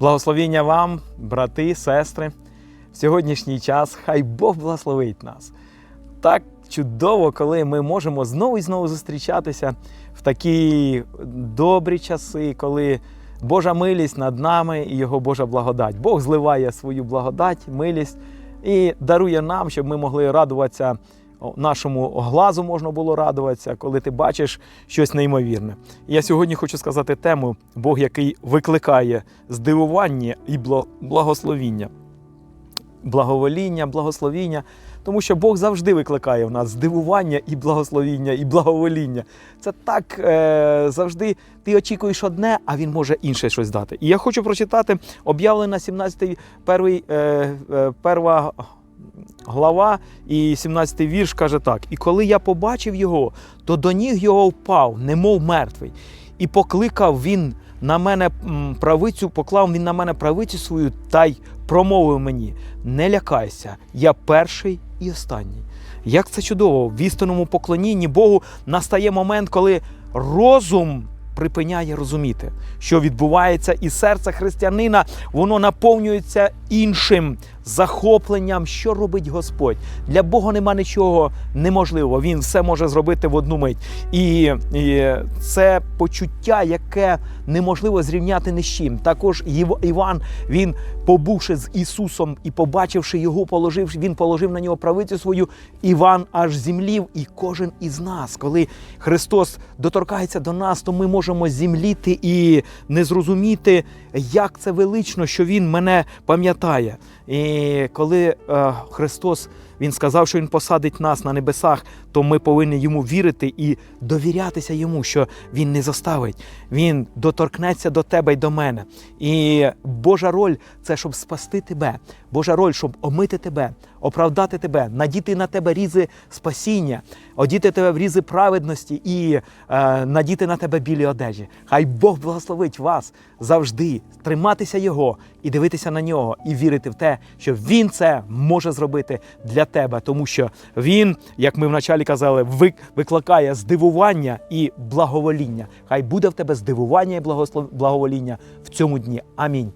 Благословіння вам, брати, сестри, в сьогоднішній час. Хай Бог благословить нас. Так чудово, коли ми можемо знову і знову зустрічатися в такі добрі часи, коли Божа милість над нами і Його Божа благодать. Бог зливає свою благодать, милість і дарує нам, щоб ми могли радуватися. Нашому глазу можна було радуватися, коли ти бачиш щось неймовірне. Я сьогодні хочу сказати тему Бог, який викликає здивування і благословіння. Благовоління, благословіння, тому що Бог завжди викликає в нас здивування і благословіння, і благовоління. Це так е, завжди ти очікуєш одне, а він може інше щось дати. І я хочу прочитати об'явлена 17 перший, е, е, перва глава і 17 вірш каже так: І коли я побачив його, то до ніг його впав, немов мертвий, і покликав він на мене правицю, поклав він на мене правицю свою та й промовив мені: Не лякайся, я перший і останній. Як це чудово! В істинному поклонінні Богу настає момент, коли розум припиняє розуміти, що відбувається, і серце християнина воно наповнюється іншим захопленням, що робить Господь. Для Бога нема нічого неможливого. Він все може зробити в одну мить. І, і це почуття, яке неможливо зрівняти ні з чим. Також Іван, він, побувши з Ісусом і побачивши його, положив, він положив на нього правицю свою. Іван аж зімлів, і кожен із нас, коли Христос доторкається до нас, то ми можемо зімліти і не зрозуміти, як це велично, що Він мене пам'ятає. Коли е, Христос Він сказав, що Він посадить нас на небесах, то ми повинні йому вірити і довірятися йому, що Він не заставить. Він доторкнеться до тебе й до мене. І Божа роль це щоб спасти тебе. Божа роль, щоб омити тебе, оправдати тебе, надіти на тебе різи спасіння, одіти тебе в різи праведності і е, надіти на тебе білі одежі. Хай Бог благословить вас завжди триматися Його і дивитися на нього, і вірити в те, що Він це може зробити для тебе, тому що Він, як ми вначалі казали, вик- викликає здивування і благовоління. Хай буде в тебе здивування і благовоління в цьому дні. Амінь.